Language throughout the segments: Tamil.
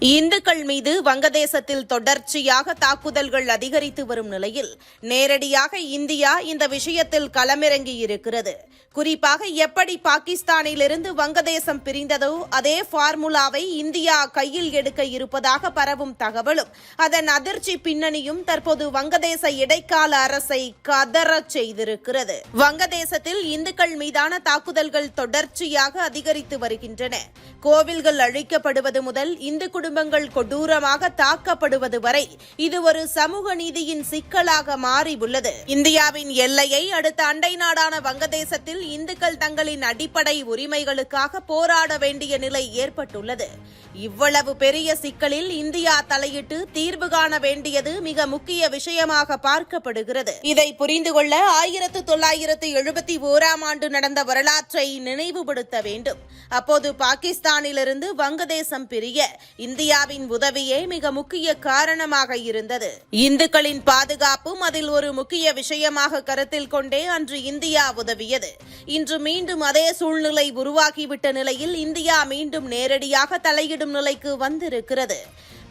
இந்துக்கள் மீது வங்கதேசத்தில் தொடர்ச்சியாக தாக்குதல்கள் அதிகரித்து வரும் நிலையில் நேரடியாக இந்தியா இந்த விஷயத்தில் களமிறங்கி இருக்கிறது. குறிப்பாக எப்படி பாகிஸ்தானிலிருந்து வங்கதேசம் பிரிந்ததோ அதே ஃபார்முலாவை இந்தியா கையில் எடுக்க இருப்பதாக பரவும் தகவலும் அதன் அதிர்ச்சி பின்னணியும் தற்போது வங்கதேச இடைக்கால அரசை கதறச் செய்திருக்கிறது. வங்கதேசத்தில் இந்துக்கள் மீதான தாக்குதல்கள் தொடர்ச்சியாக அதிகரித்து வருகின்றன. கோவில்கள் அழிக்கப்படுவது முதல் இந்து குடும்பங்கள் கொடூரமாக தாக்கப்படுவது வரை இது ஒரு சமூக நீதியின் சிக்கலாக மாறி உள்ளது. இந்தியாவின் எல்லையை அடுத்த அண்டை நாடான வங்கதேசத்தில் இந்துக்கள் தங்களின் அடிப்படை உரிமைகளுக்காக போராட வேண்டிய நிலை ஏற்பட்டுள்ளது. இவ்வளவு பெரிய சிக்கலில் இந்தியா தலையிட்டு தீர்வு காண வேண்டியது மிக முக்கிய விஷயமாக பார்க்கப்படுகிறது. இதை புரிந்து கொள்ள ஆயிரத்து தொள்ளாயிரத்து எழுபத்தி ஓராம் ஆண்டு நடந்த வரலாற்றை நினைவுபடுத்த வேண்டும். அப்போது பாகிஸ்தான் பாகிஸ்தானிலிருந்து வங்கதேசம் பிரிய இந்தியாவின் உதவியே மிக முக்கிய காரணமாக இருந்தது. இந்துக்களின் பாதுகாப்பும் அதில் ஒரு முக்கிய விஷயமாக கருத்தில் கொண்டே அன்று இந்தியா உதவியது. இன்று மீண்டும் அதே சூழ்நிலை உருவாகிவிட்ட நிலையில் இந்தியா மீண்டும் நேரடியாக தலையிடும் நிலைக்கு வந்திருக்கிறது.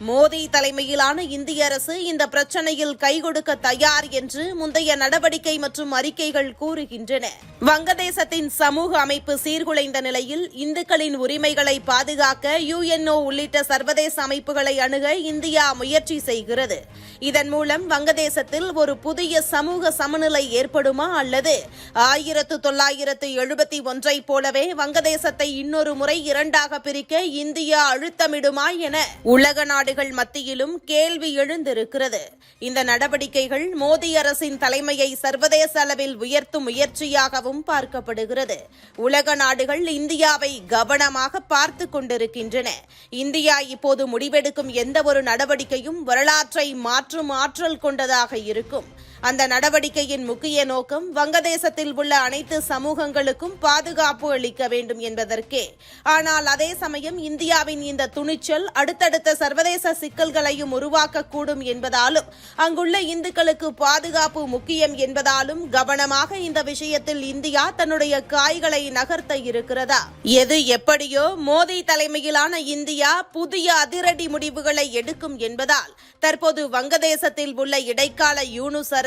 மோடி தலைமையிலான இந்திய அரசு இந்த பிரச்சனையில் கைகொடுக்க தயார் என்று முந்தைய நடவடிக்கை மற்றும் அறிக்கைகள் கூறுகின்றன. வங்கதேசத்தின் சமூக அமைப்பு சீர்குலைந்த நிலையில் இந்துக்களின் உரிமைகளை பாதுகாக்க யுஎன்ஓ உள்ளிட்ட சர்வதேச அமைப்புகளை அணுக இந்தியா முயற்சி செய்கிறது. இதன் மூலம் வங்கதேசத்தில் ஒரு புதிய சமூக சமநிலை ஏற்படுமா அல்லது ஆயிரத்து தொள்ளாயிரத்து எழுபத்தி ஒன்றை போலவே வங்கதேசத்தை இன்னொரு முறை இரண்டாக பிரிக்க இந்தியா அழுத்தமிடுமா என உலக நாடுகள் மத்தியிலும் கேள்வி எழுந்திருக்கிறது. இந்த நடவடிக்கைகள் மோடி அரசின் தலைமையை சர்வதேச அளவில் உயர்த்தும் முயற்சியாகவும் பார்க்கப்படுகிறது. உலக நாடுகள் இந்தியாவை கவனமாக பார்த்து கொண்டிருக்கின்றன. இந்தியா இப்போது முடிவெடுக்கும் எந்த ஒரு நடவடிக்கையும் வரலாற்றை மாற்றும் ஆற்றல் கொண்டதாக இருக்கும். அந்த நடவடிக்கையின் முக்கிய நோக்கம் வங்கதேசத்தில் உள்ள அனைத்து சமூகங்களுக்கும் பாதுகாப்பு அளிக்க வேண்டும் என்பதற்கே. ஆனால் அதே சமயம் இந்தியாவின் இந்த துணிச்சல் அடுத்தடுத்த சர்வதேச சிக்கல்களையும் உருவாக்கக்கூடும் என்பதாலும் அங்குள்ள இந்துக்களுக்கு பாதுகாப்பு முக்கியம் என்பதாலும் கவனமாக இந்த விஷயத்தில் இந்தியா தன்னுடைய காய்களை நகர்த்த இருக்கிறதா? எது எப்படியோ மோடி தலைமையிலான இந்தியா புதிய அதிரடி முடிவுகளை எடுக்கும் என்பதால் தற்போது வங்கதேசத்தில் உள்ள இடைக்கால யூனுஸ்